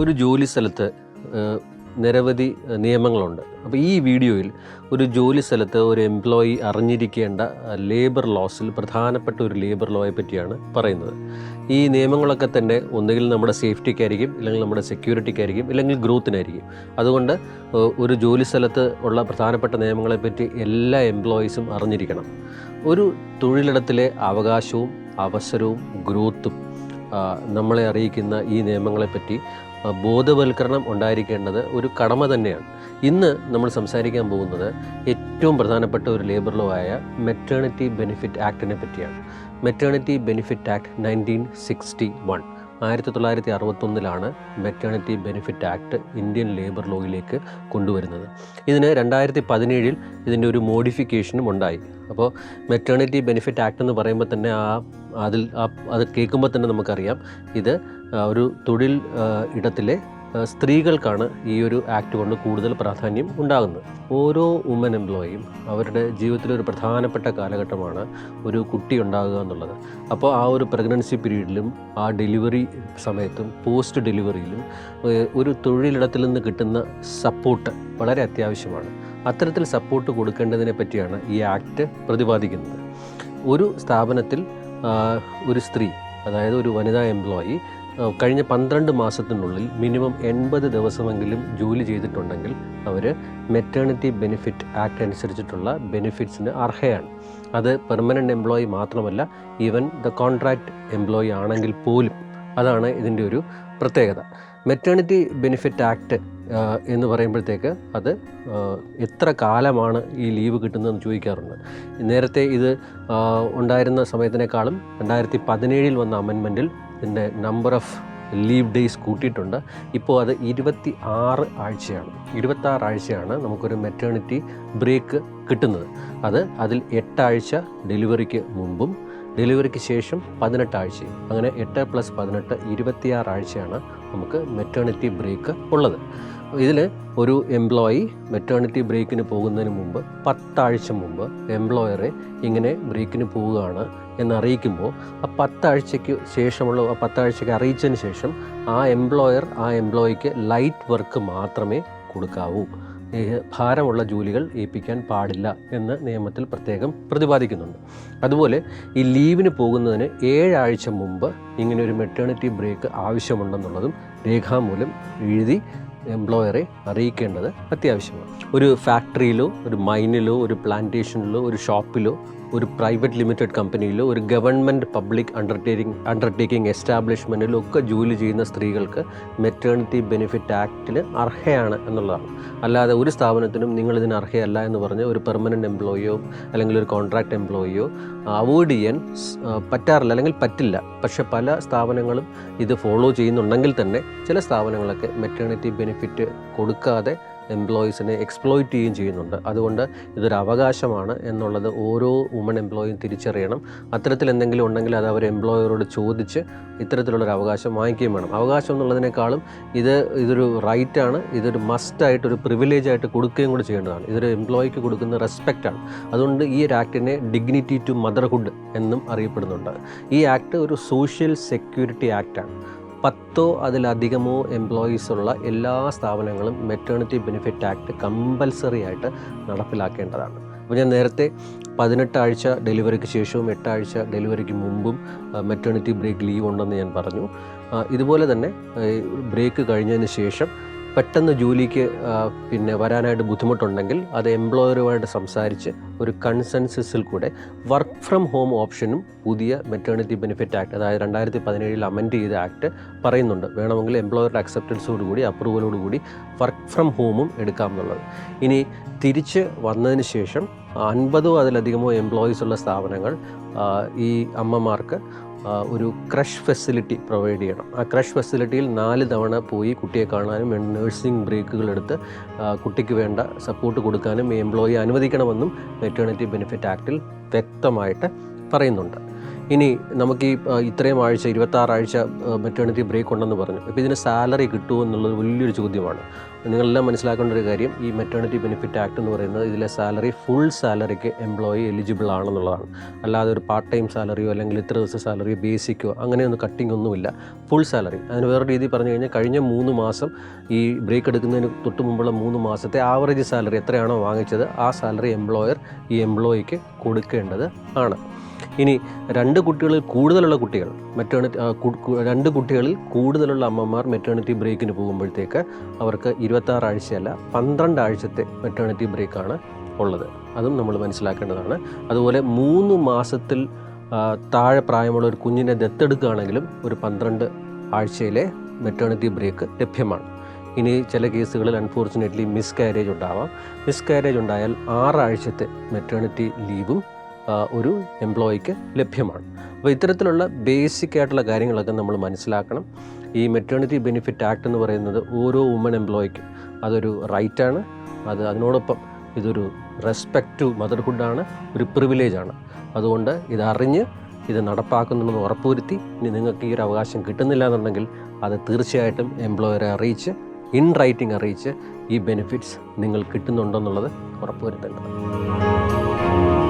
ഒരു ജോലി സ്ഥലത്ത് നിരവധി നിയമങ്ങളുണ്ട്. അപ്പോൾ ഈ വീഡിയോയിൽ ഒരു ജോലി സ്ഥലത്ത് ഒരു എംപ്ലോയി അറിഞ്ഞിരിക്കേണ്ട ലേബർ ലോസിൽ പ്രധാനപ്പെട്ട ഒരു ലേബർ ലോയെ പറ്റിയാണ് പറയുന്നത്. ഈ നിയമങ്ങളൊക്കെ തന്നെ ഒന്നുകിൽ നമ്മുടെ സേഫ്റ്റിക്കായിരിക്കും ഇല്ലെങ്കിൽ നമ്മുടെ സെക്യൂരിറ്റിക്കായിരിക്കും ഇല്ലെങ്കിൽ ഗ്രോത്തിനായിരിക്കും അതുകൊണ്ട് ഒരു ജോലി സ്ഥലത്ത് ഉള്ള പ്രധാനപ്പെട്ട നിയമങ്ങളെപ്പറ്റി എല്ലാ എംപ്ലോയീസും അറിഞ്ഞിരിക്കണം. ഒരു തൊഴിലിടത്തിലെ അവകാശവും അവസരവും ഗ്രോത്തും നമ്മളെ അറിയിക്കുന്ന ഈ നിയമങ്ങളെപ്പറ്റി ബോധവൽക്കരണം ഉണ്ടായിരിക്കേണ്ടത് ഒരു കടമ തന്നെയാണ്. ഇന്ന് നമ്മൾ സംസാരിക്കാൻ പോകുന്നത് ഏറ്റവും പ്രധാനപ്പെട്ട ഒരു ലേബർ ലോ ആയ മെറ്റേണിറ്റി ബെനിഫിറ്റ് ആക്ടിനെ പറ്റിയാണ്. Maternity benefit act nineteen sixty one ആയിരത്തി തൊള്ളായിരത്തി അറുപത്തൊന്നിലാണ് maternity benefit act Indian labour ലോയിലേക്ക് കൊണ്ടുവരുന്നത്. ഇതിന് രണ്ടായിരത്തി പതിനേഴിൽ ഇതിന്റെ ഒരു മോഡിഫിക്കേഷനും ഉണ്ടായി. അപ്പോൾ മെറ്റേണിറ്റി ബെനിഫിറ്റ് ആക്ട് എന്ന് പറയുമ്പോൾ തന്നെ ആ അതിൽ അത് കേൾക്കുമ്പോൾ തന്നെ നമുക്കറിയാം. ഇത് ഒരു തൊഴിൽ ഇടത്തിലെ സ്ത്രീകൾക്കാണ് ഈ ഒരു ആക്ട് കൊണ്ട് കൂടുതൽ പ്രാധാന്യം ഉണ്ടാകുന്നത്. ഓരോ വുമൻ എംപ്ലോയിയും അവരുടെ ജീവിതത്തിലെ ഒരു പ്രധാനപ്പെട്ട കാലഘട്ടമാണ് ഒരു കുട്ടി ഉണ്ടാകുക എന്നുള്ളത്. അപ്പോൾ ആ ഒരു പ്രഗ്നൻസി പീരീഡിലും ആ ഡെലിവറി സമയത്തും പോസ്റ്റ് ഡെലിവറിയിലും ഒരു തൊഴിലിടത്തിൽ നിന്ന് കിട്ടുന്ന സപ്പോർട്ട് വളരെ അത്യാവശ്യമാണ്. അത്തരത്തിൽ സപ്പോർട്ട് കൊടുക്കേണ്ടതിനെ പറ്റിയാണ് ഈ ആക്ട് പ്രതിപാദിക്കുന്നത്. ഒരു സ്ഥാപനത്തിൽ ഒരു സ്ത്രീ അതായത് ഒരു വനിതാ എംപ്ലോയി കഴിഞ്ഞ പന്ത്രണ്ട് മാസത്തിനുള്ളിൽ മിനിമം എൺപത് ദിവസമെങ്കിലും ജോലി ചെയ്തിട്ടുണ്ടെങ്കിൽ അവർ മെറ്റേണിറ്റി ബെനിഫിറ്റ് ആക്ട് അനുസരിച്ചിട്ടുള്ള ബെനിഫിറ്റ്സിന് അർഹയാണ്. അത് പെർമനന്റ് എംപ്ലോയി മാത്രമല്ല ഈവൻ ദ കോൺട്രാക്റ്റ് എംപ്ലോയി ആണെങ്കിൽ പോലും അതാണ് ഇതിന്റെ ഒരു പ്രത്യേകത. മെറ്റേണിറ്റി ബെനിഫിറ്റ് ആക്ട് എന്ന് പറയുമ്പോഴത്തേക്ക് അത് എത്ര കാലമാണ് ഈ ലീവ് കിട്ടുന്നതെന്ന് ചോദിക്കാറുണ്ട്. നേരത്തെ ഇത് ഉണ്ടായിരുന്ന സമയത്തിനേക്കാളും രണ്ടായിരത്തി പതിനേഴിൽ വന്ന അമെൻമെന്റിൽ ഇതിന്റെ നമ്പർ ഓഫ് ലീവ് ഡേയ്സ് കൂട്ടിയിട്ടുണ്ട്. ഇപ്പോൾ അത് ഇരുപത്തി ആറ് ആഴ്ചയാണ്. ഇരുപത്തി ആറ് ആഴ്ചയാണ് നമുക്കൊരു മെറ്റേണിറ്റി ബ്രേക്ക് കിട്ടുന്നത്. അത് അതിൽ എട്ടാഴ്ച ഡെലിവറിക്ക് മുമ്പും ഡെലിവറിക്ക് ശേഷം പതിനെട്ടാഴ്ചയും അങ്ങനെ എട്ട് പ്ലസ് പതിനെട്ട് ഇരുപത്തിയാറ് ആഴ്ചയാണ് നമുക്ക് മെറ്റേണിറ്റി ബ്രേക്ക് ഉള്ളത്. ഇതിൽ ഒരു എംപ്ലോയി മെറ്റേണിറ്റി ബ്രേക്കിന് പോകുന്നതിന് മുമ്പ് പത്താഴ്ച മുമ്പ് എംപ്ലോയറെ ഇങ്ങനെ ബ്രേക്കിന് പോവുകയാണ് എന്നറിയിക്കുമ്പോൾ ആ പത്താഴ്ചയ്ക്ക് ശേഷമുള്ള ആ പത്താഴ്ചയ്ക്ക് അറിയിച്ചതിന് ശേഷം ആ എംപ്ലോയർ ആ എംപ്ലോയിക്ക് ലൈറ്റ് വർക്ക് മാത്രമേ കൊടുക്കാവൂ. ഭാരമുള്ള ജോലികൾ ഏൽപ്പിക്കാൻ പാടില്ല എന്ന് നിയമത്തിൽ പ്രത്യേകം പ്രതിപാദിക്കുന്നുണ്ട്. അതുപോലെ ഈ ലീവിന് പോകുന്നതിന് ഏഴാഴ്ച മുമ്പ് ഇങ്ങനെ ഒരു മെറ്റേണിറ്റി ബ്രേക്ക് ആവശ്യമുണ്ടെന്നുള്ളതും രേഖാമൂലം എഴുതി എംപ്ലോയറെ അറിയിക്കേണ്ടത് അത്യാവശ്യമാണ്. ഒരു ഫാക്ടറിയിലോ ഒരു മൈനിലോ ഒരു പ്ലാന്റേഷനിലോ ഒരു ഷോപ്പിലോ ഒരു പ്രൈവറ്റ് ലിമിറ്റഡ് കമ്പനിയിലോ ഒരു ഗവൺമെന്റ് പബ്ലിക് അണ്ടർടേക്കിംഗ് അണ്ടർടേക്കിംഗ് എസ്റ്റാബ്ലിഷ്മെന്റിലോ ഒക്കെ ജോലി ചെയ്യുന്ന സ്ത്രീകൾക്ക് മെറ്റേണിറ്റി ബെനിഫിറ്റ് ആക്റ്റിൽ അർഹയാണ് എന്നുള്ളതാണ്. അല്ലാതെ ഒരു സ്ഥാപനത്തിനും നിങ്ങൾ ഇതിന് അർഹയല്ല എന്ന് പറഞ്ഞ് ഒരു പെർമനന്റ് എംപ്ലോയിയോ അല്ലെങ്കിൽ ഒരു കോൺട്രാക്ട് എംപ്ലോയിയോ അവോയ്ഡ് ചെയ്യാൻ പറ്റാറില്ല അല്ലെങ്കിൽ പറ്റില്ല. പക്ഷേ പല സ്ഥാപനങ്ങളും ഇത് ഫോളോ ചെയ്യുന്നുണ്ടെങ്കിൽ തന്നെ ചില സ്ഥാപനങ്ങളൊക്കെ മെറ്റേണിറ്റി ബെനിഫിറ്റ് കൊടുക്കാതെ എംപ്ലോയീസിനെ എക്സ്പ്ലോയിറ്റ് ചെയ്യുകയും ചെയ്യുന്നുണ്ട്. അതുകൊണ്ട് ഇതൊരു അവകാശമാണ് എന്നുള്ളത് ഓരോ വുമൺ എംപ്ലോയിയും തിരിച്ചറിയണം. അത്തരത്തിൽ എന്തെങ്കിലും ഉണ്ടെങ്കിൽ അത് അവർ എംപ്ലോയറോട് ചോദിച്ച് ഇത്തരത്തിലുള്ളൊരു അവകാശം വാങ്ങിക്കുകയും വേണം. അവകാശം എന്നുള്ളതിനേക്കാളും ഇത് ഇതൊരു റൈറ്റാണ് ഇതൊരു മസ്റ്റായിട്ട് ഒരു പ്രിവിലേജ് ആയിട്ട് കൊടുക്കുകയും കൂടി ചെയ്യേണ്ടതാണ്. ഇതൊരു എംപ്ലോയിക്ക് കൊടുക്കുന്ന റെസ്പെക്റ്റാണ് അതുകൊണ്ട് ഈ ഒരു ആക്ടിനെ ഡിഗ്നിറ്റി ടു മദർഹുഡ് എന്നും അറിയപ്പെടുന്നുണ്ട്. ഈ ആക്ട് ഒരു സോഷ്യൽ സെക്യൂരിറ്റി ആക്റ്റാണ് പത്തോ അതിലധികമോ എംപ്ലോയീസ് ഉള്ള എല്ലാ സ്ഥാപനങ്ങളും മെറ്റേണിറ്റി ബെനിഫിറ്റ് ആക്ട് കമ്പൽസറി ആയിട്ട് നടപ്പിലാക്കേണ്ടതാണ്. അപ്പോൾ ഞാൻ നേരത്തെ പതിനെട്ടാഴ്ച ഡെലിവറിക്ക് ശേഷവും എട്ടാഴ്ച ഡെലിവറിക്ക് മുമ്പും മെറ്റേണിറ്റി ബ്രേക്ക് ലീവ് ഉണ്ടെന്ന് ഞാൻ പറഞ്ഞു. ഇതുപോലെ തന്നെ ബ്രേക്ക് കഴിഞ്ഞതിന് ശേഷം പെട്ടെന്ന് ജോലിക്ക് പിന്നെ വരാനായിട്ട് ബുദ്ധിമുട്ടുണ്ടെങ്കിൽ അത് എംപ്ലോയറുമായിട്ട് സംസാരിച്ച് ഒരു കൺസെൻസസിൽ കൂടെ വർക്ക് ഫ്രം ഹോം ഓപ്ഷനും പുതിയ മെറ്റേണിറ്റി ബെനിഫിറ്റ് ആക്ട് അതായത് രണ്ടായിരത്തി പതിനേഴിൽ അമെൻഡ് ചെയ്ത ആക്ട് പറയുന്നുണ്ട്. വേണമെങ്കിൽ എംപ്ലോയറുടെ അക്സെപ്റ്റൻസോടുകൂടി അപ്രൂവലോടുകൂടി വർക്ക് ഫ്രം ഹോമും എടുക്കാം എന്നുള്ളത് ഇനി തിരിച്ച് വന്നതിന് ശേഷം അൻപതോ അതിലധികമോ എംപ്ലോയീസ് ഉള്ള സ്ഥാപനങ്ങൾ ഈ അമ്മമാർക്ക് ഒരു ക്രഷ് ഫെസിലിറ്റി പ്രൊവൈഡ് ചെയ്യണം. ആ ക്രഷ് ഫെസിലിറ്റിയിൽ നാല് തവണ പോയി കുട്ടിയെ കാണാനും നേഴ്സിംഗ് ബ്രേക്കുകൾ എടുത്ത് കുട്ടിക്ക് വേണ്ട സപ്പോർട്ട് കൊടുക്കാനും എംപ്ലോയി അനുവദിക്കണമെന്നും മെറ്റേണിറ്റി ബെനിഫിറ്റ് ആക്ടിൽ വ്യക്തമായിട്ട് പറയുന്നുണ്ട്. ഇനി നമുക്ക് ഈ ഇത്രയും ആഴ്ച ഇരുപത്തി ആഴ്ച മെറ്റേണിറ്റി ബ്രേക്ക് ഉണ്ടെന്ന് പറഞ്ഞു. അപ്പോൾ ഇതിന് സാലറി കിട്ടുമോ എന്നുള്ളത് വലിയൊരു ചോദ്യമാണ്. നിങ്ങളെല്ലാം മനസ്സിലാക്കേണ്ട ഒരു കാര്യം ഈ മെറ്റേണിറ്റി ബെനിഫിറ്റ് ആക്ട് എന്ന് പറയുന്നത് ഇതിലെ സാലറി ഫുൾ സാലറിക്ക് എംപ്ലോയി എലിജിബിൾ ആണെന്നുള്ളതാണ്. അല്ലാതെ ഒരു പാർട്ട് ടൈം സാലറിയോ അല്ലെങ്കിൽ ഇത്ര ദിവസം സാലറിയോ ബേസിക്കോ അങ്ങനെയൊന്നും കട്ടിംഗ് ഒന്നുമില്ല. ഫുൾ സാലറി അതിന് വേറെ രീതി പറഞ്ഞു കഴിഞ്ഞാൽ കഴിഞ്ഞ മൂന്ന് മാസം ഈ ബ്രേക്ക് എടുക്കുന്നതിന് തൊട്ട് മുമ്പുള്ള മൂന്ന് മാസത്തെ ആവറേജ് സാലറി എത്രയാണോ വാങ്ങിച്ചത് ആ സാലറി എംപ്ലോയർ ഈ എംപ്ലോയിക്ക് കൊടുക്കേണ്ടത് ആണ്. ഇനി രണ്ട് കുട്ടികളിൽ കൂടുതലുള്ള കുട്ടികൾ മെറ്റേണിറ്റി രണ്ട് കുട്ടികളിൽ കൂടുതലുള്ള അമ്മമാർ മെറ്റേണിറ്റി ബ്രേക്കിന് പോകുമ്പോഴത്തേക്ക് അവർക്ക് ഇരുപത്താറ് ആഴ്ചയല്ല പന്ത്രണ്ട് ആഴ്ചത്തെ മെറ്റേണിറ്റി ബ്രേക്കാണ് ഉള്ളത്. അതും നമ്മൾ മനസ്സിലാക്കേണ്ടതാണ്. അതുപോലെ മൂന്ന് മാസത്തിൽ താഴെ പ്രായമുള്ള ഒരു കുഞ്ഞിനെ ദത്തെടുക്കുകയാണെങ്കിലും ഒരു പന്ത്രണ്ട് ആഴ്ചയിലെ മെറ്റേണിറ്റി ബ്രേക്ക് ലഭ്യമാണ്. ഇനി ചില കേസുകളിൽ അൺഫോർച്ചുനേറ്റ്ലി മിസ് കാരേജ് ഉണ്ടാവാം. മിസ് കാരേജ് ഉണ്ടായാൽ ആറാഴ്ചത്തെ മെറ്റേണിറ്റി ലീവും ഒരു എംപ്ലോയിക്ക് ലഭ്യമാണ്. അപ്പോൾ ഇത്തരത്തിലുള്ള ബേസിക് ആയിട്ടുള്ള കാര്യങ്ങളൊക്കെ നമ്മൾ മനസ്സിലാക്കണം. ഈ മെറ്റേണിറ്റി ബെനിഫിറ്റ് ആക്ട് എന്ന് പറയുന്നത് ഓരോ വുമൺ എംപ്ലോയിക്കും അതൊരു റൈറ്റാണ് അത് അതിനോടൊപ്പം ഇതൊരു റെസ്പെക്റ്റ് ടു മദർഹുഡാണ് ഒരു പ്രിവിലേജാണ് അതുകൊണ്ട് ഇതറിഞ്ഞ് ഇത് നടപ്പാക്കുന്നുണ്ടെന്ന് ഉറപ്പുവരുത്തി ഇനി നിങ്ങൾക്ക് ഈ ഒരു അവകാശം കിട്ടുന്നില്ല എന്നുണ്ടെങ്കിൽ അത് തീർച്ചയായിട്ടും എംപ്ലോയറെ അറിയിച്ച് ഇൻ റൈറ്റിംഗ് അറിയിച്ച് ഈ ബെനിഫിറ്റ്സ് നിങ്ങൾ കിട്ടുന്നുണ്ടെന്നുള്ളത് ഉറപ്പുവരുത്തേണ്ടത്